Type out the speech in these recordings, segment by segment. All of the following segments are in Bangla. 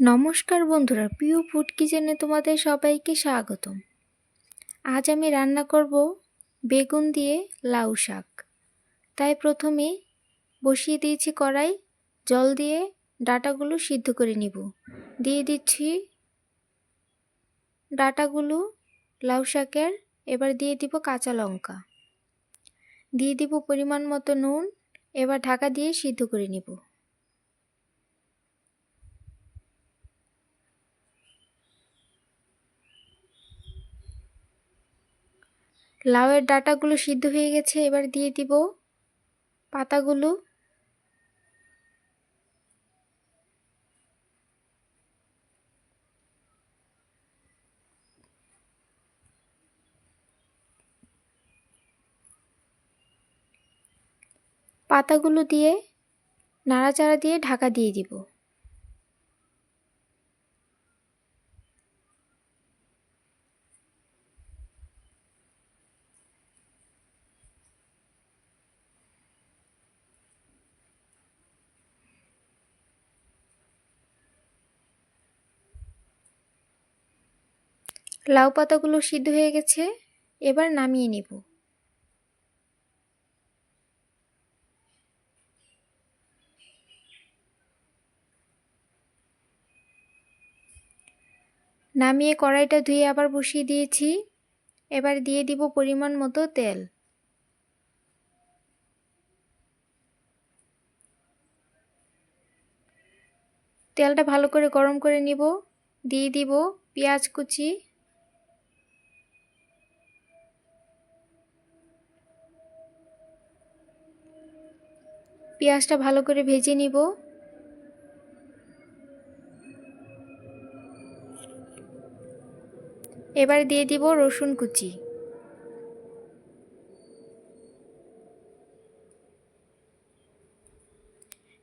নমস্কার বন্ধুরা, প্রিয় ফুড কিচেনে তোমাদের সবাইকে স্বাগতম। আজ আমি রান্না করব বেগুন দিয়ে লাউ শাক। তাই প্রথমে বসিয়ে দিয়েছি কড়াই, জল দিয়ে ডাটাগুলো সিদ্ধ করে নিব। দিয়ে দিচ্ছি ডাটাগুলো, লাউ শাকের, এবার দিয়ে দিব কাঁচা লঙ্কা। দিয়ে দিব পরিমাণ মতো নুন, এবার ঢাকা দিয়ে সিদ্ধ করে নিব। লাউয়ের ডাটাগুলো সিদ্ধ হয়ে গেছে, এবার দিয়ে দিব পাতাগুলো। পাতাগুলো দিয়ে, নাড়াচাড়া দিয়ে ঢাকা দিয়ে দিব। লাউ পাতাগুলো সিদ্ধ হয়ে গেছে, এবার নামিয়ে নেব। নামিয়ে কড়াইটা ধুয়ে আবার বসিয়ে দিয়েছি। এবার দিয়ে দিব পরিমাণ মতো তেল। তেলটা ভালো করে গরম করে নিব। দিয়ে দিব পেঁয়াজ কুচি পেঁয়াজটা ভালো করে ভেজে নিব। এবার দিয়ে দিব রসুন কুচি।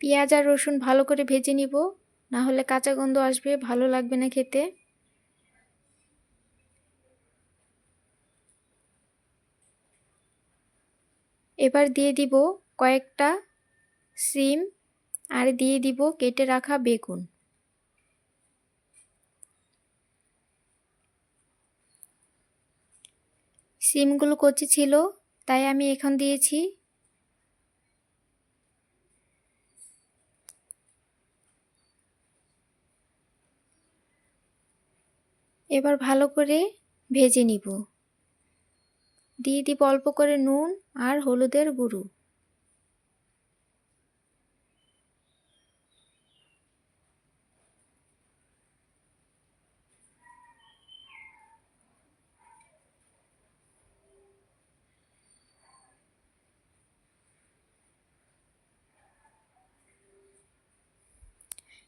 পেঁয়াজ আর রসুন ভালো করে ভেজে নিব, না হলে কাঁচা গন্ধ আসবে, ভালো লাগবে না খেতে। এবার দিয়ে দিব কয়েকটা সিম আর দিয়ে দিব কেটে রাখা বেগুন। সিমগুলো কচি ছিল, তাই আমি এখন দিয়েছি। এবার ভালো করে ভেজে নিব। দিয়ে দিব অল্প করে নুন আর হলুদের গুঁড়ো।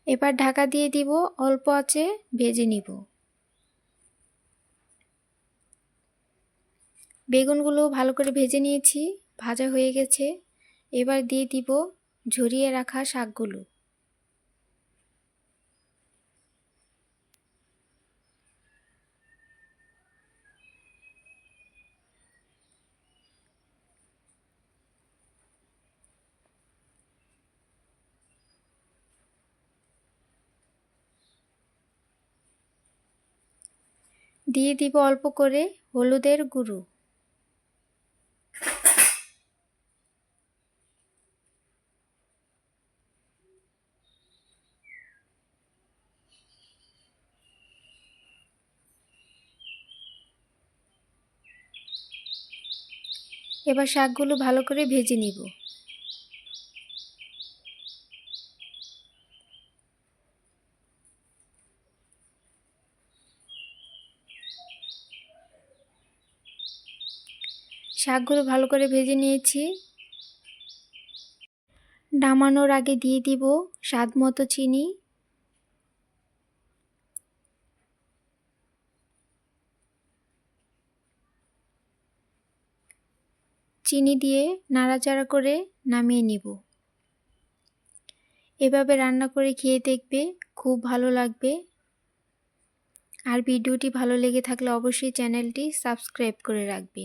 এবার ঢাকা দিয়ে দিব, অল্প আঁচে ভেজে নিব। বেগুনগুলো ভালো করে ভেজে নিয়েছি, ভাজা হয়ে গেছে। এবার দিয়ে দিব ঝরিয়ে রাখা শাকগুলো। দিয়ে দিব অল্প করে হলুদের গুঁড়ো। এবার শাকগুলো ভালো করে ভেজে নিব। শাকগুলো ভালো করে ভেজে নিয়েছি। নামানোর আগে দিয়ে দিব স্বাদ মতো চিনি। চিনি দিয়ে নাড়াচাড়া করে নামিয়ে নিব। এভাবে রান্না করে খেয়ে দেখবে খুব ভালো লাগবে। আর ভিডিওটি ভালো লেগে থাকলে অবশ্যই চ্যানেলটি সাবস্ক্রাইব করে রাখবে।